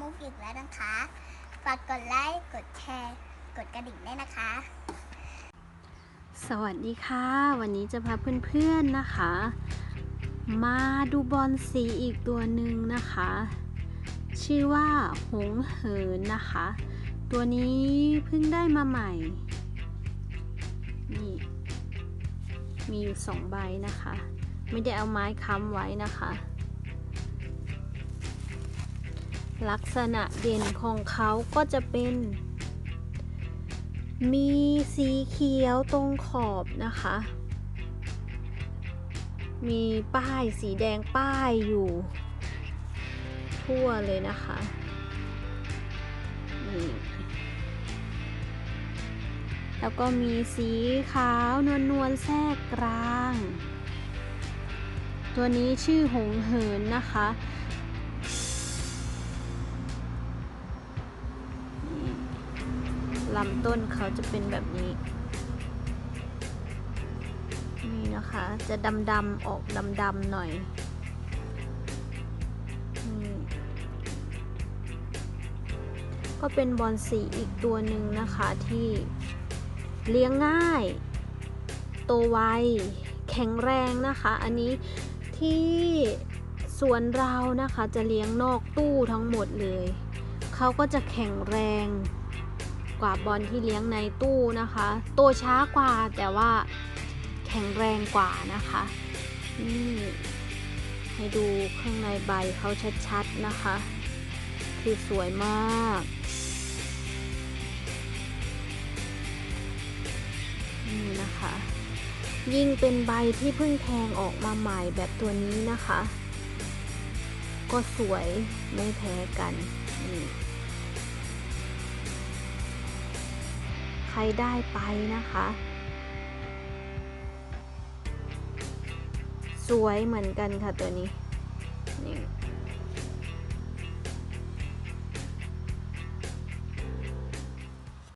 มุกอีกแล้วนะคะ ฝากกดไลค์ กดแชร์ กดกระดิ่งด้วยนะคะ สวัสดีค่ะ วันนี้จะพาเพื่อนๆนะคะ มาดูบอลสีอีกตัวหนึ่งนะคะ ชื่อว่าหงเหินนะคะ ตัวนี้เพิ่งได้มาใหม่ นี่ มีอยู่สองใบนะคะ ไม่ได้เอาไม้ค้ำไว้นะคะ ลักษณะเด่นของเขาก็จะเป็น มีสีเขียวตรงขอบนะคะ มีป้ายสีแดงป้ายอยู่ ทั่วเลยนะคะนี่แล้วก็มีสีขาวนวลนวลๆแทรกกลาง ตัวนี้ชื่อหงเหินนะคะ ลำต้นเขาจะเป็นแบบนี้ นี่นะคะ จะดำๆออกดำๆหน่อยนี่ก็เป็นบอลสีอีกตัวหนึ่งนะคะที่เลี้ยงง่าย โตไว แข็งแรงนะคะ อันนี้ที่สวนเรานะคะจะเลี้ยงนอกตู้ทั้งหมดเลย เขาก็จะแข็งแรง ว่าบอลที่เลี้ยงในตู้นะคะ โตช้ากว่าแต่ว่าแข็งแรงกว่านะคะนี่ให้ดูข้างในใบเขาชัดๆนะคะ คือสวยมากนี่นะคะ ยิ่งเป็นใบที่เพิ่งแทงออกมาใหม่แบบตัวนี้นะคะ ก็สวยไม่แพ้กันนี่ ครได้ไปนะคะ สวยเหมือนกันค่ะตัวนี้นี่